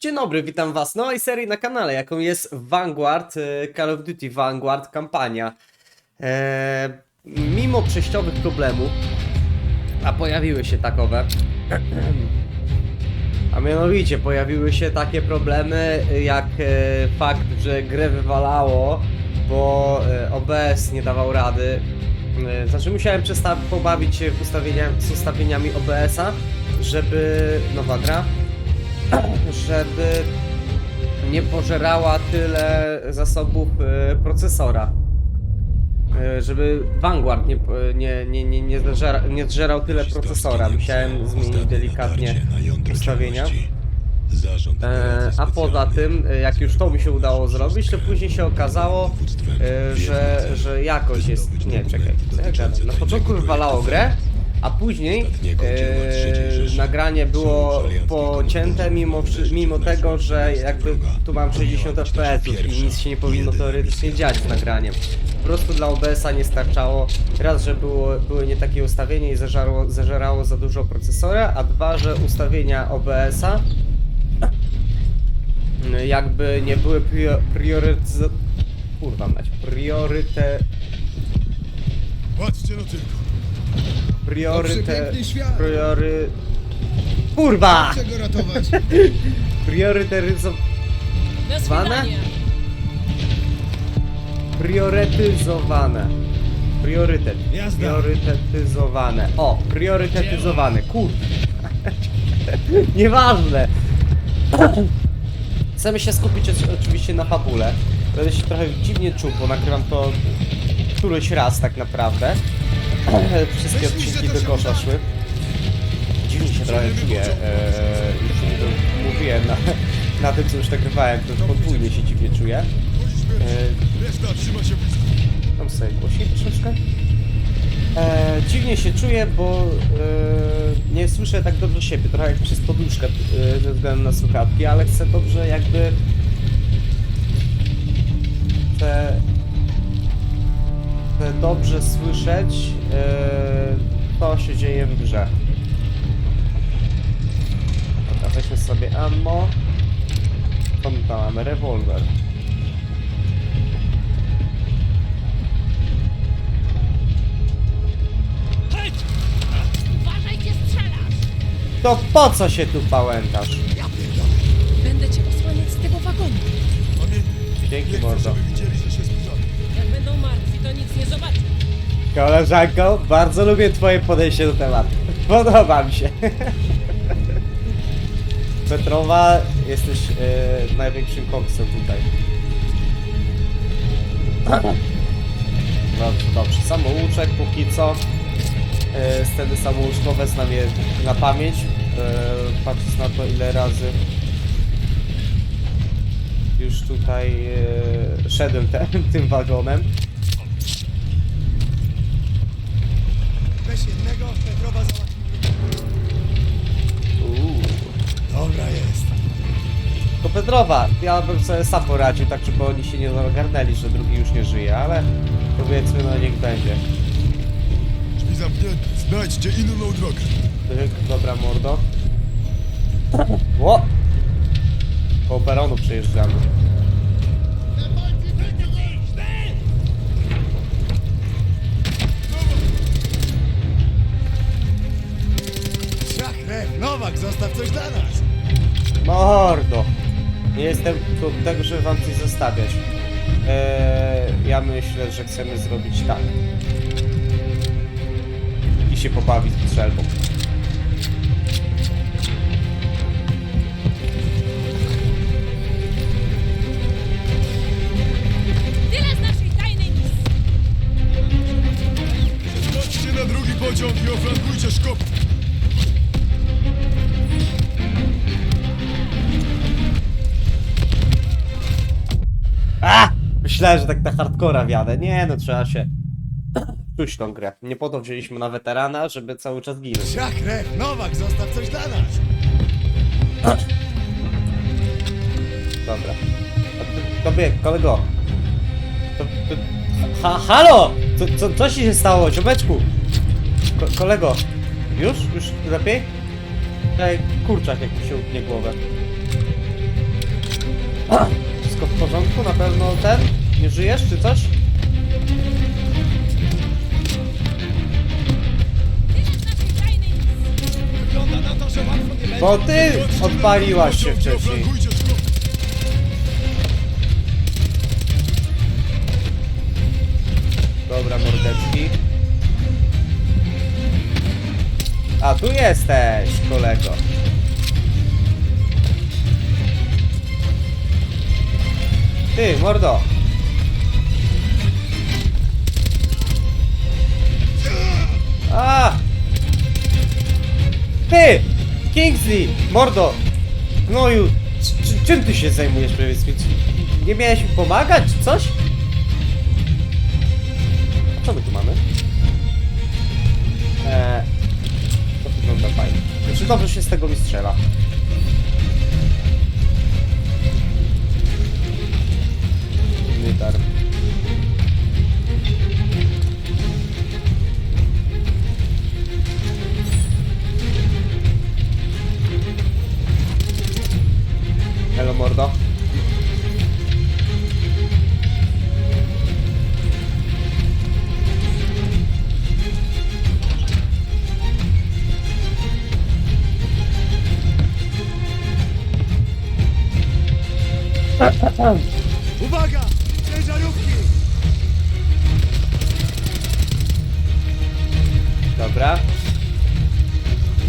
Dzień dobry, witam was w nowej serii na kanale, jaką jest Vanguard, e, Call of Duty Vanguard kampania. E, mimo przejściowych problemów, a pojawiły się takowe, a mianowicie pojawiły się takie problemy jak e, fakt, że grę wywalało, bo e, OBS nie dawał rady. Znaczy musiałem pobawić się z ustawieniami OBS-a, żeby nowa gra, żeby nie pożerała tyle zasobów e, procesora. E, Żeby Vanguard nie, nie, nie, nie, nie, zżera, nie zżerał tyle procesora. Musiałem zmienić delikatnie ustawienia. E, a poza tym, e, jak już to mi się udało zrobić, to później się okazało, e, że, że jakość jest... Nie, czekaj, co ja gadam? Na początku wywalało grę, a później e, nagranie było pocięte mimo, mimo tego, że jakby tu mam 60 fps i nic się nie powinno teoretycznie dziać z nagraniem. Po prostu dla OBS-a nie starczało. Raz, że było, były nie takie ustawienia i zeżarło, zeżerało za dużo procesora, a dwa, że ustawienia OBS-a jakby nie były prio, priorytetyz... Kurwa mać, prioryte... Patrzcie no tylko. Prioryte... przepiękny świat. Priory... Kurwa! Czego ratować? Priorytetyzo... Zwane? Priorytetyzowane. Priorytet. Jazda. Priorytetyzowane. O, priorytetyzowane. Kurwa. Nieważne. Chcemy się skupić oczy- oczywiście na fabule. Będę się trochę dziwnie czuł, bo nagrywam to któryś raz tak naprawdę. Wszystkie odcinki do kosza szły. Dziwnie się trochę czuję. Eee, już nie to mówiłem na, na tym, co już nagrywałem, to podwójnie się dziwnie czuję. Blisko. Tam sobie głośniej troszeczkę. E, dziwnie się czuję, bo e, nie słyszę tak dobrze siebie, trochę jak przez poduszkę e, ze względu na słuchawki, ale chcę dobrze jakby chcę, chcę dobrze słyszeć e, co się dzieje w grze. Dobra, weźmy sobie ammo. Co my tam mamy? Rewolwer. To po co się tu pałętasz? Będę cię osłaniać z tego wagonu. Dzięki mordo. Jak będą martwi, to nic nie zobaczą. Koleżanko, bardzo lubię twoje podejście do tematu. Podoba mi się. Petrowa, jesteś e, największym koksem tutaj. Dobrze, dobrze. Samouczek póki co. E, sceny samouczkowe znam je na pamięć. E, patrząc na to ile razy już tutaj e, szedłem te, tym wagonem. Uuu. Dobra jest. To Pedrowa, ja bym sobie sam poradził, tak żeby oni się nie ogarnęli, że drugi już nie żyje, ale powiedzmy, no niech będzie. Drzwi zamknięte. Znajdźcie inną drogę. Tyk, dobra mordo. Ło! Po peronu przejeżdżamy. Zostaw coś dla nas. Mordo! Nie jestem tu tego, żeby wam coś zostawiać. Eee, ja myślę, że chcemy zrobić tak. I się pobawić strzelbą. myślałem, że tak na hardcora wiadę. Nie, no trzeba się czuć tą grę. Nie po to wzięliśmy na weterana, żeby cały czas ginąć. Siakrek, Nowak, zostaw coś dla nas. Dobra. Tobie, kolego. To, to, ha, halo! Co, co, co ci się stało, ziomeczku? Ko, kolego. Już? Już lepiej? Daj kurczak, jak mi się utnie głowę. Wszystko w porządku? Na pewno ten? Z naszej tajnej misji. Wygląda na to, że łatwo nie będzie. Bo ty odpaliłaś się wcześniej. Dobra, mordeczki. A, tu jesteś, kolego. Ty, mordo. Ty! Kingsley! Mordo! Gnoju! Czy, czym ty się zajmujesz, powiedz mi? Czy Nie miałeś mi pomagać, czy coś? A co my tu mamy? Eee, to wygląda fajnie. Znaczy dobrze się z tego mi strzela. Mordo. Uwaga! Ciężarówki! Dobra.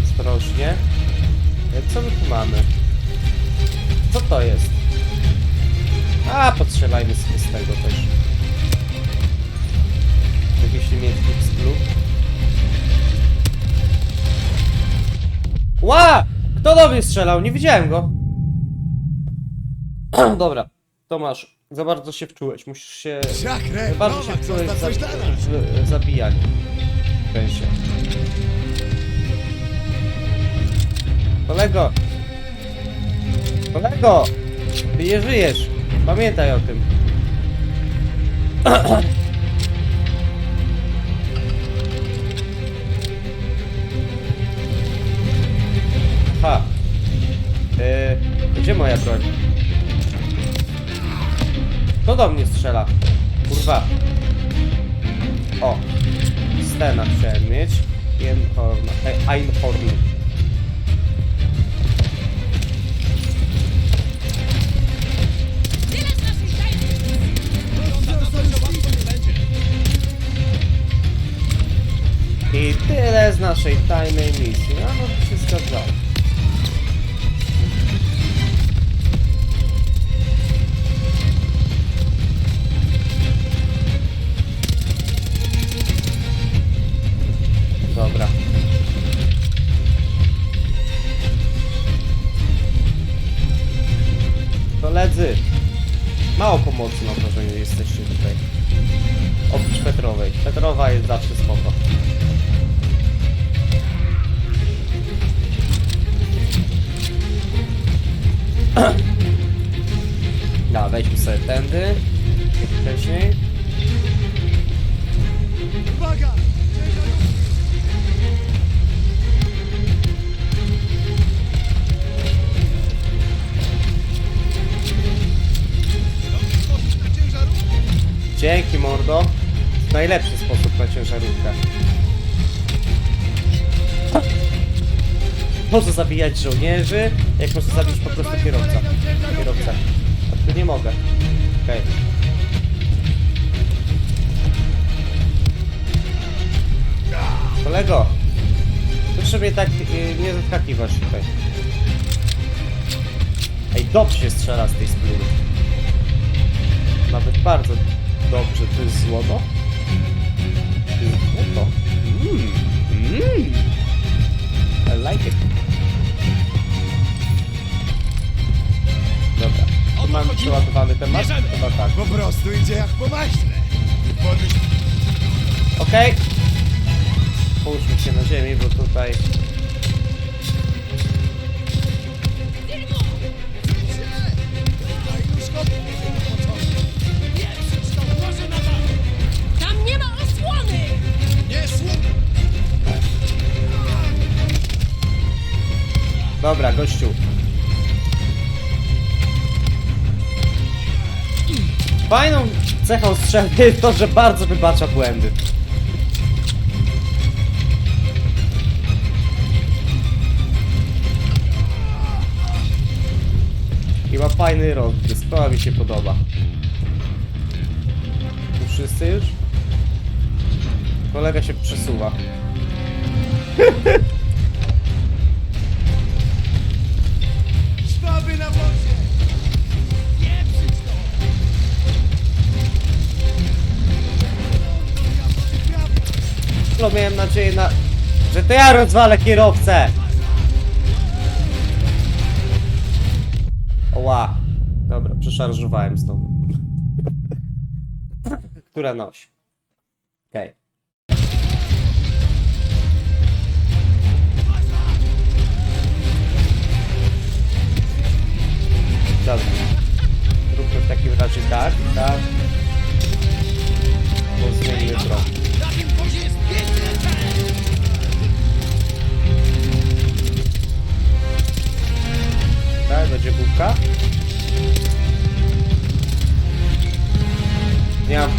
Ostrożnie. E, Co my tu mamy? Co to jest? A, postrzelajmy sobie z tego też. Jakiś niemiecki splu. Ła! Kto do mnie strzelał? Nie widziałem go. Dobra, Tomasz, za bardzo się wczułeś. Musisz się... Szachre, Bardzo się wczułeś za, nas. w zabijanie. Kolego! Kolego! Ty nie żyjesz! Pamiętaj o tym. Ha! Yy, gdzie moja broń? Kto do mnie strzela? Kurwa. O. Stena chciałem mieć. Einhorn. e, Einhorn. I tyle z naszej tajnej misji. No, no to się. Dobra. Koledzy, mało pomocy mam wrażenie jesteście tutaj. Oprócz Petrowej. Petrowa jest zawsze wejdźmy sobie tędy. Jak wcześniej. Uwaga! Dzięki mordo. Najlepszy sposób na ciężarówkę. Po co zabijać żołnierzy, jak można zabić po prostu kierowca? Kierowcę. Nie mogę. Okej. Kolego! Proszę mnie tak y, nie zaskakiwać tutaj. Ej, dobrze się strzela z tej splury. Nawet bardzo dobrze. To jest złoto? To jest złoto. Mmm. Mmm. I like it. Mamy przeładowany temat? Chyba tak. Po prostu idzie jak po maśle. Podnieś Okej. Połóżmy się na ziemi, bo tutaj... Tam nie ma osłony! Nie! Dobra, gościu. Fajną cechą strzelby jest to, że bardzo wybacza błędy. I ma fajny rozgryz, to mi się podoba. Tu wszyscy już? Kolega się przesuwa. Szwaby na wozie! No miałem nadzieję na... że to ja rozwalę kierowcę! Oła. Dobra, przeszarżowałem znowu. Która nosi? Okej. Dobra. Zróbmy w takim razie tak, tak. Bo zmienimy broń.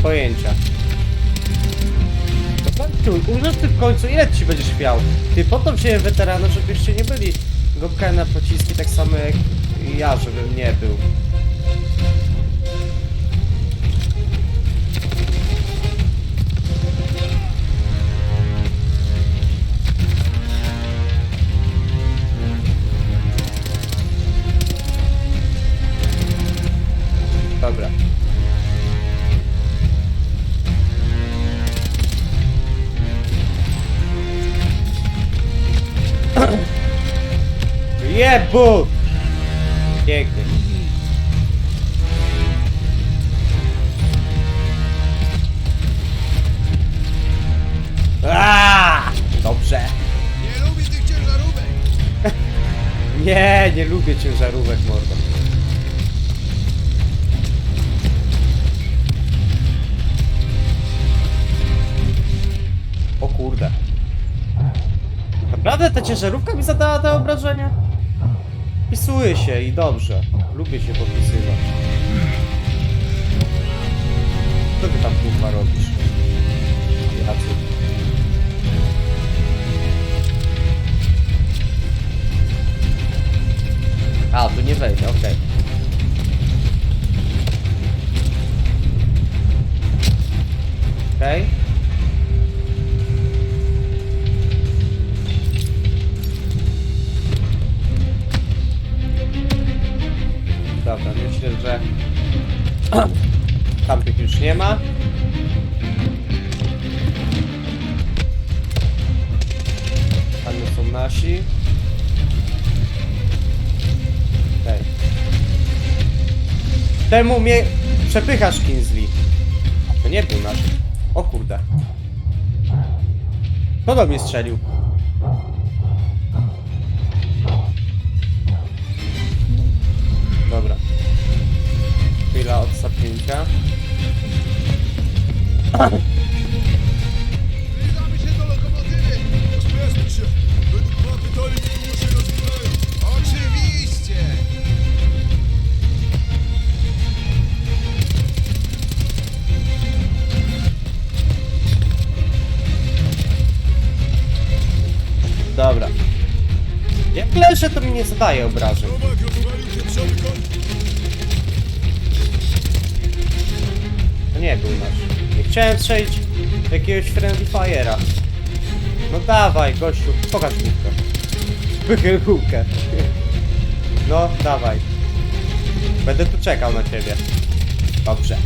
Pojęcia. To końcu, użyć ty w końcu, ile ci będziesz miał? Ty potem się weterana, żebyście nie byli gąbkami na pociski tak samo jak ja, żebym nie był. Jebu! Pięknie. Aaaa! Dobrze. Nie lubię tych ciężarówek! Nie, nie lubię ciężarówek, mordo. O kurde. Naprawdę ta ciężarówka mi zadała te obrażenia? Wpisuję się i dobrze. Lubię się podpisywać. Co ty tam kurwa robisz? Jacy? A, tu nie wejdzie, okej. Okej. Dobra, myślę, że tamtych już nie ma. Tam są nasi. Okej. Temu mnie przepychasz, Kinsley. To nie był nasz. O kurde. Kto do mnie strzelił? Chwila odsapnięcia. Zbliżamy się do lokomotywy! Pospieszmy się! Według mapy dalej niedługo się rozwijają! Oczywiście! Dobra. Jak leżę, to mi nie zadaje obrażeń. Chciałem strzelić jakiegoś friendly fire'a. No dawaj, gościu, pokaż główkę. Wychyl główkę. No, dawaj. Będę tu czekał na ciebie. Dobrze.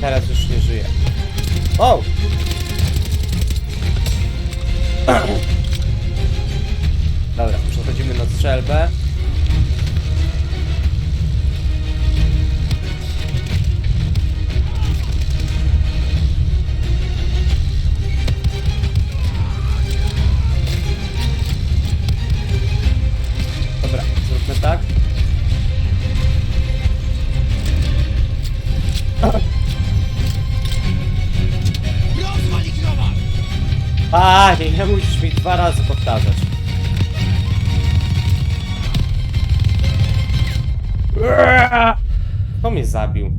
Teraz już nie żyję. O! Dobra, przechodzimy na strzelbę. Nie musisz mi dwa razy powtarzać. Kto mnie zabił?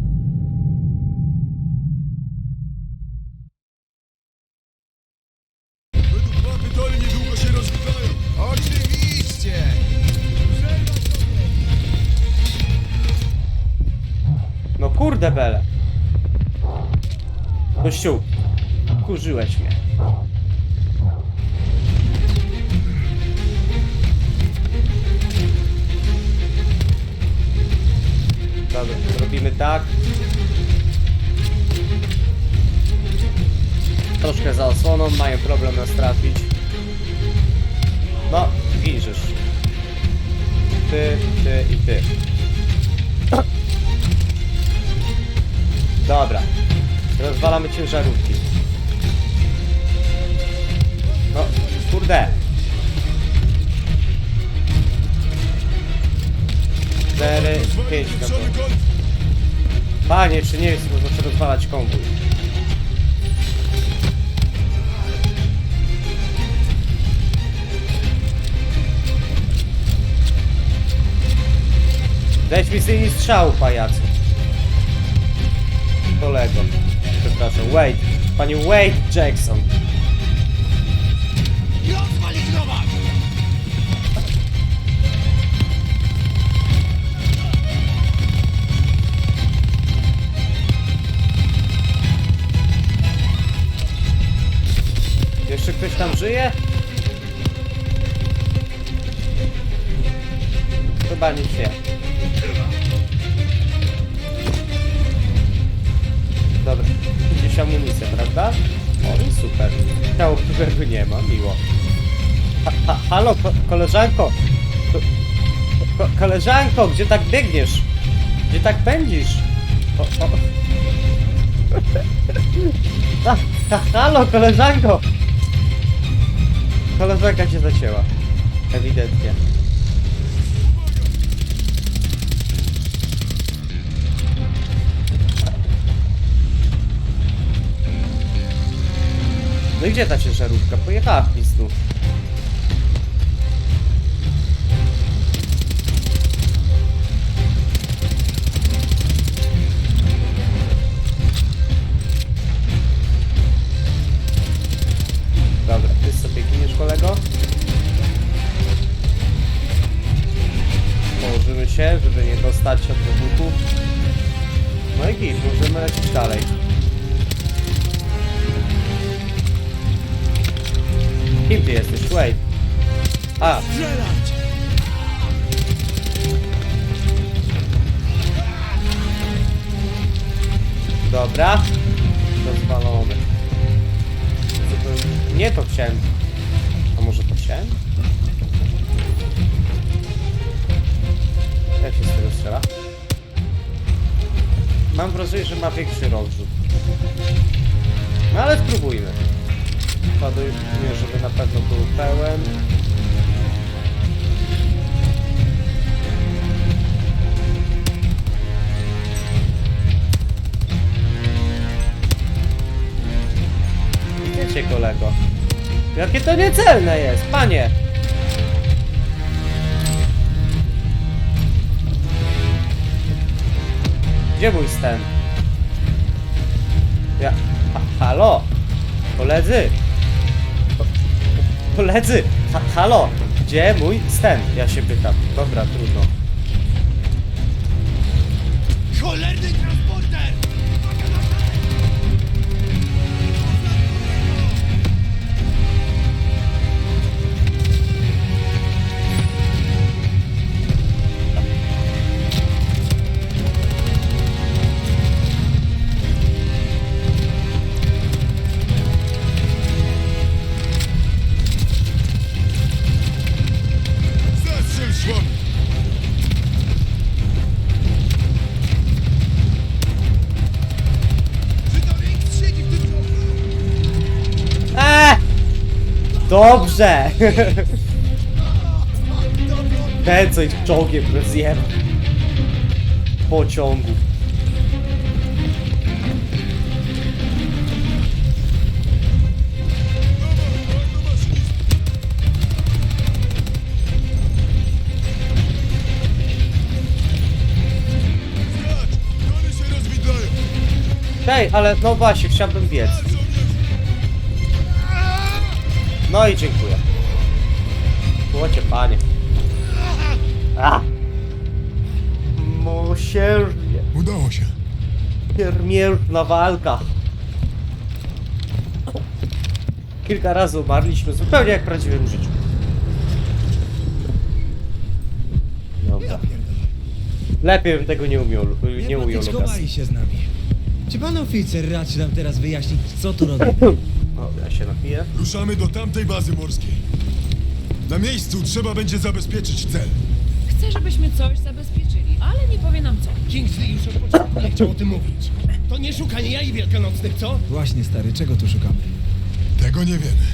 No kurde bele. Kościół, kurzyłeś mnie. Tak. Troszkę za osłoną, mają problem nas trafić. No, widzisz. Ty, ty i ty. Dobra. Rozwalamy ciężarówki. No, kurde. Cztery, pięć na. Panie, jeszcze nie jest, bo zaczę rozwalać konwój. Weź mi syni strzału, pajacu. Kolego. Przepraszam, Wade. Panie Wade Jackson. Ktoś tam żyje? Chyba nic nie. Dobra, gdzieś amunicja, prawda? O, i super. Ciało, którego nie ma, miło. Ha, ha, halo, ko koleżanko! Ko ko koleżanko, gdzie tak biegniesz? Gdzie tak pędzisz? O, o. Ha, ha, halo, koleżanko! Koleżanka się zacięła. Ewidentnie. No i gdzie ta ciężarówka? Pojechała w pizdu. Się, żeby nie dostać od wybuchu. No i git, możemy lecieć dalej. Kim ty jesteś? Wait. A, dobra. Rozwalony. Nie to chciałem. Jak się z tego strzela? Mam wrażenie, że ma większy rozrzut. No ale spróbujmy. Ładujmy, żeby na pewno był pełen. Wiecie kolego. Jakie to niecelne jest, panie! Gdzie mój stem? Ja... Ha, halo! Koledzy! Ko- Koledzy! Ha, halo! Gdzie mój stem? Ja się pytam. Dobra, trudno. Dobrze! Ten coś czołgiem rozjem. Pociągu. Hej, ale no właśnie, chciałbym biec. No i dziękuję. Błocie panie. A! Mosiężnie. Udało się. Piermierna walka. Kilka razy umarliśmy, zupełnie jak w prawdziwym życiu. Dobra. Lepiej bym tego nie umiał, nie ujął Lukas. się z nami. Czy pan oficer raczy nam teraz wyjaśnić, co tu robimy? O, ja się napiję. Ruszamy do tamtej bazy morskiej. Na miejscu trzeba będzie zabezpieczyć cel. Chcę, żebyśmy coś zabezpieczyli, ale nie powie nam co. Kingsley już od początku nie chciał o tym mówić. To nie szukanie jaj wielkanocnych, co? Właśnie, stary, czego tu szukamy? Tego nie wiemy.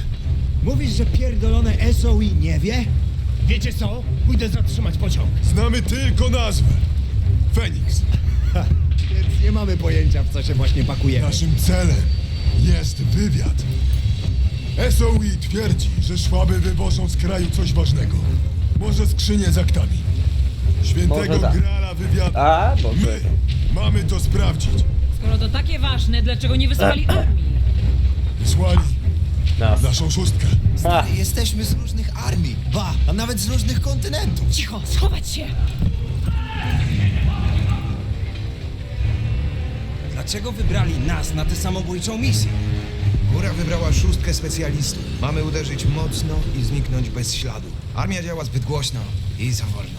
Mówisz, że pierdolone SOI nie wie? Wiecie co? Pójdę zatrzymać pociąg. Znamy tylko nazwę. Feniks. Więc nie mamy pojęcia, w co się właśnie pakujemy. Naszym celem jest wywiad. SOI twierdzi, że szwaby wywożą z kraju coś ważnego. Może skrzynię z aktami. Świętego Może tak. grala wywiadu. A, bo My mamy to sprawdzić. Skoro to takie ważne, dlaczego nie wysłali armii? Wysłali nas. naszą szóstkę. Ha, Jesteśmy z różnych armii, ba, a nawet z różnych kontynentów. Cicho, schować się! Dlaczego wybrali nas na tę samobójczą misję? Góra wybrała szóstkę specjalistów. Mamy uderzyć mocno i zniknąć bez śladu. Armia działa zbyt głośno i za wolno.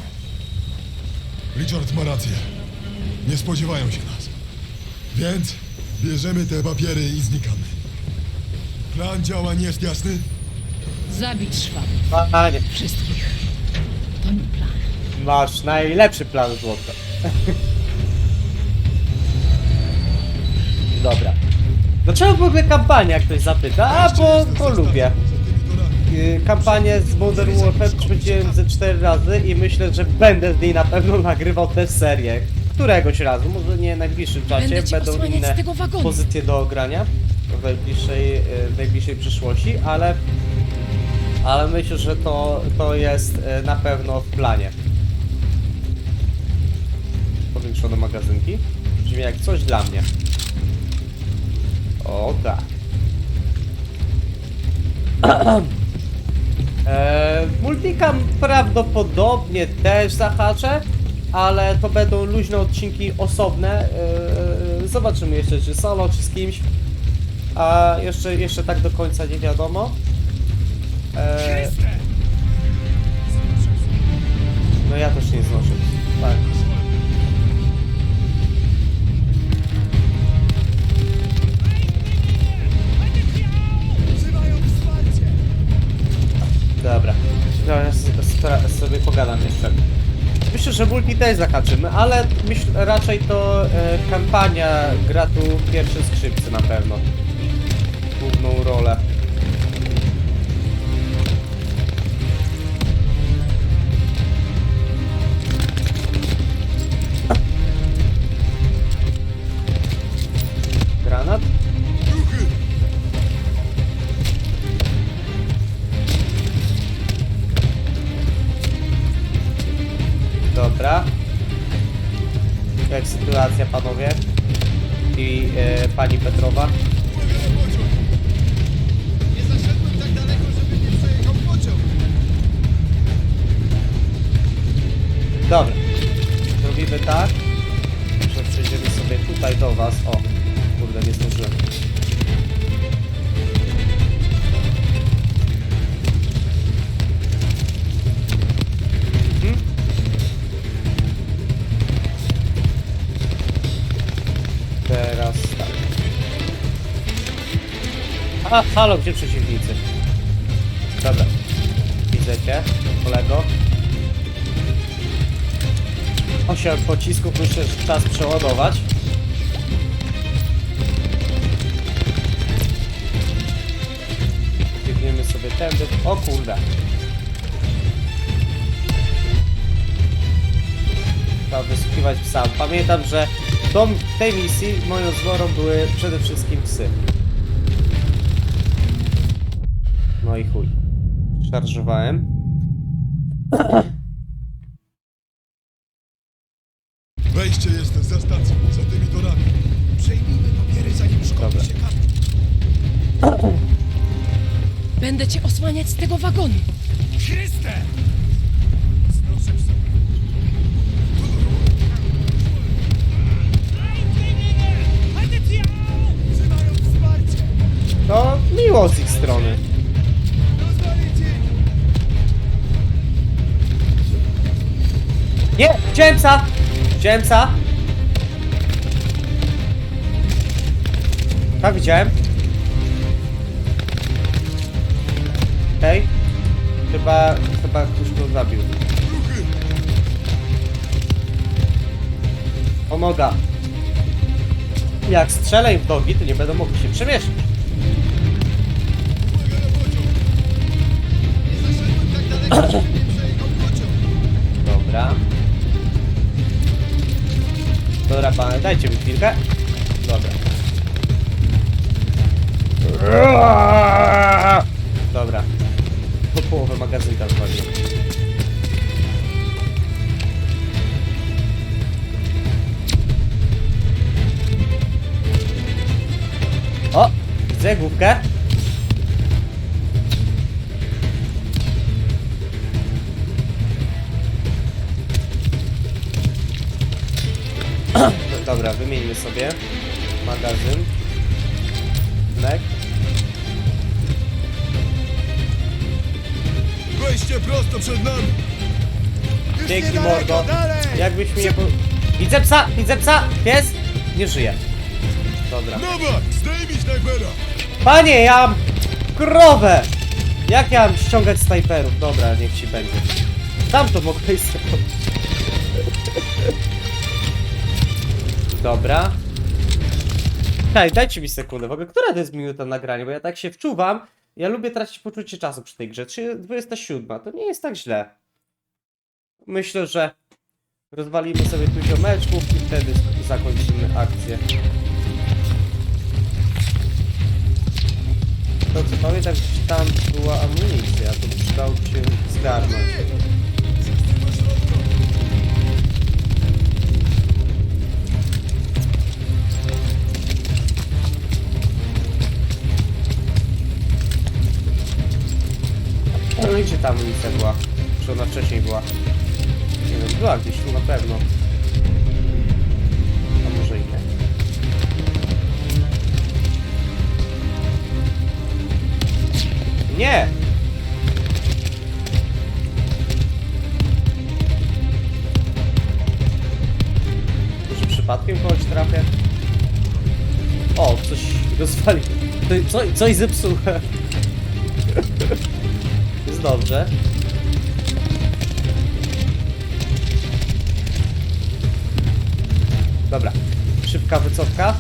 Richard ma rację. Nie spodziewają się nas. Więc bierzemy te papiery i znikamy. Plan działań jest jasny? Zabić szwabów. panie, Wszystkich. To nie plan. masz najlepszy plan złota. Dobra. Dlaczego w ogóle kampania, jak ktoś zapyta? A, bo, bo lubię. Y, Kampanię z Modern Warfare przechodziłem ze 4 razy i myślę, że będę z niej na pewno nagrywał tę serię. Któregoś razu, może nie w najbliższym czasie, Będę cię będą osłaniać inne z tego wagonu. pozycje do ogrania w najbliższej, y, w najbliższej przyszłości, ale ale myślę, że to, to jest y, na pewno w planie. Powiększone magazynki. Brzmi jak coś dla mnie. O tak. Eee, Multicam prawdopodobnie też zahaczę, ale to będą luźne odcinki osobne. Eee, zobaczymy jeszcze, czy solo, czy z kimś. A jeszcze, jeszcze tak do końca nie wiadomo. Eee, no ja też nie znoszę. Dobra. Ja sobie, pogadam jeszcze. Myślę, że multi też zahaczymy, ale raczej to e, kampania gra tu pierwsze skrzypce na pewno. Główną rolę. A, halo, gdzie przeciwnicy? Dobra. Widzę cię, kolego. 8 pocisków, myślę, czas przeładować. Biegniemy sobie tędy. O kurde. Trzeba wysłuchiwać psa. Pamiętam, że w tej misji moją zworą były przede wszystkim psy. No i chuj. Szarżowałem. Wejście jest za stacją, za tymi torami. Przejmijmy papiery, zanim szkoły się. Będę cię osłaniać z tego wagonu. Chryste! Nie! Widziałem psa! Psa! Tak, widziałem. Okej. Chyba, chyba ktoś go zabił. Pomaga. Jak strzelę w nogi, to nie będą mogli się przemieszczać. Dobra, panie, mi chwilkę. Dobra. Dobra. Po połowę magazynka zwaliłem. O! Widzę główkę. Wymieńmy sobie magazyn. Nek. Wejście prosto przed nami! Już Dzięki niedaleko, mordo. dalej! Jakbyś mnie po... Widzę psa! Widzę psa! Pies! Nie żyje. Dobra. Zdejmij snajpera! Panie, ja mam krowę! Jak ja mam ściągać snajperów? Dobra, niech ci będzie. Tam to mogłeś zrobić. Dobra. Hej, dajcie mi sekundę. W ogóle, która to jest minuta nagrania? Bo ja tak się wczuwam. Ja lubię tracić poczucie czasu przy tej grze. Czy 27? To nie jest tak źle. Myślę, że rozwalimy sobie tu ziomeczków i wtedy zakończymy akcję. To co pamiętam, tam była amunicja, to przydało się zgarnąć. No i gdzie ta amunicja była? Czy ona wcześniej była? Nie wiem, była gdzieś tu na pewno. A może i nie. Nie! Może przypadkiem kogoś trafię? O, coś rozwalił. To- Co, coś zepsułem. Jest dobrze. Dobra, szybka wycofka.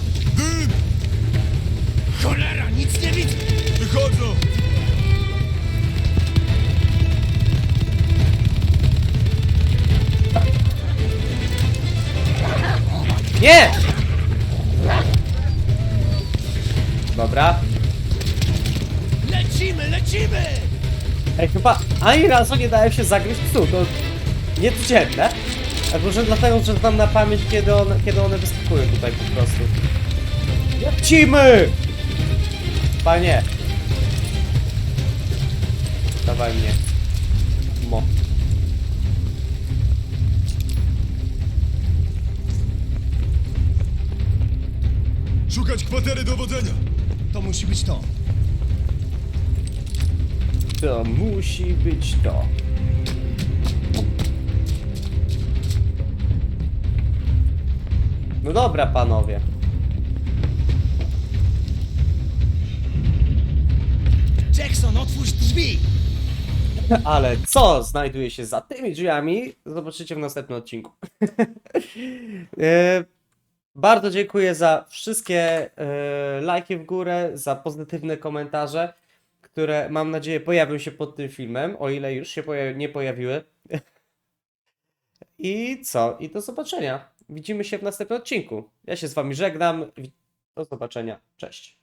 Cholera, nic nie widzę! Wychodzą! Nie! Dobra. Lecimy, lecimy! Ej, chyba ani razu nie dałem się zagryźć psu, to niecodzienne. A może dlatego, że znam na pamięć, kiedy one, kiedy one wyskakują tutaj po prostu. Lecimy! Panie. Dawaj mnie. Mo. Szukać kwatery dowodzenia! To musi być to. To musi być to. No dobra, panowie. Jackson, otwórz drzwi! Ale co znajduje się za tymi drzwiami, zobaczycie w następnym odcinku. E, Bardzo dziękuję za wszystkie e, lajki w górę, za pozytywne komentarze, które mam nadzieję pojawią się pod tym filmem, o ile już się poja nie pojawiły. I co? I do zobaczenia. Widzimy się w następnym odcinku. Ja się z wami żegnam. Do zobaczenia. Cześć.